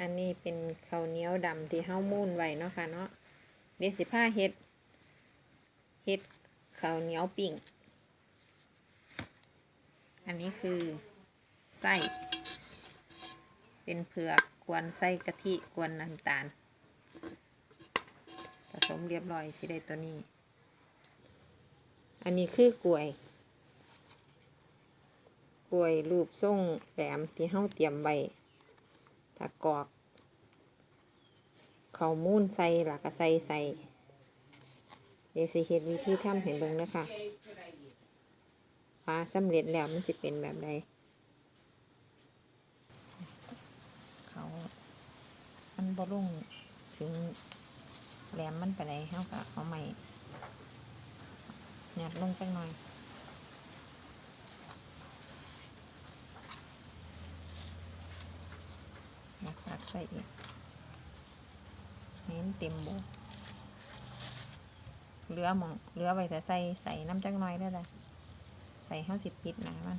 อันนี้เป็นข้าวเหนียวดำที่เฮามูนไว้เนาะค่ะเนาะเดี๋ยวสิพาเฮ็ดเฮ็ดข้าวเหนียวปิ้ง อันนี้คือไส้เป็นเผือกกวนไส้กะทิกวนน้ำตาล ผสมเรียบร้อยสิได้ตัวนี้ อันนี้คือกล้วย กล้วยรูปทรงแหลมที่เฮาเตรียมไว้ ถ้ากรอกข้าวมูนใส่หลักก็ใส่ใส่เดี๋ยวสิเฮ็ดวิธีทำให้เบิ่งนะคะว่าสำเร็จแล้วมันสิเป็นแบบใดเขามันบ่ลงถึงแหลมมันไปไหนเฮาก็เอาใหม่หยัดลงจังหน่อย นะตัก ใส่อีกเห็นเต็มบกเหลือหมองเหลือไว้แต่ใส่ใส่น้ำจักหน้อยได้เลยใส่ห้าสิบปิดหนามัน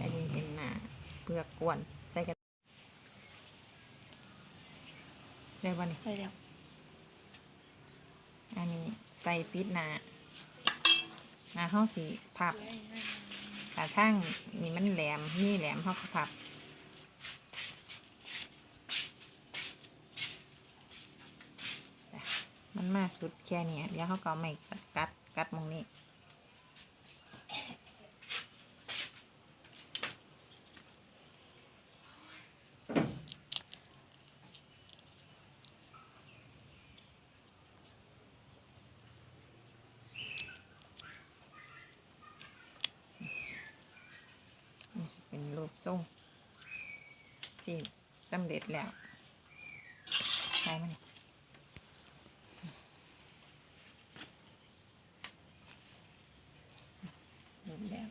อันนี้เป็นหนาเปลือกกวนใส่กันได้ป่ะนี่ไปแล้ว ใส่ปิดหนาหนาห้าสีพับขาข้างนี่มันแหลมนี่แหลมเขาก็พับมันมาสุดแค่เนี้ยเดี๋ยวเขาก็เอาไม่กัดกัดมองนี้นี่สิ เป็นรูปทรงที่สำเร็จแล้วใช่ไหมนี่รูปแบบ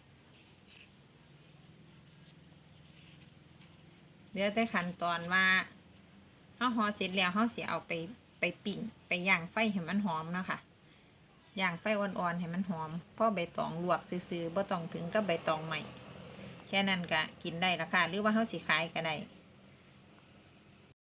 เดี๋ยวแต่ขั้นตอนว่าเฮาห่อเสร็จแล้วเฮาเสิเอาไปไปปิ้งไปย่างไฟให้มันหอมเนาะค่ะย่างไฟอ่อนๆให้มันหอมเพราะใบตองลวกซื่อๆบ่ต้องถึงกับใบตองใหม่ แค่นั้นก็กินได้ละค่ะหรือว่าเฮาสิขายก็ได้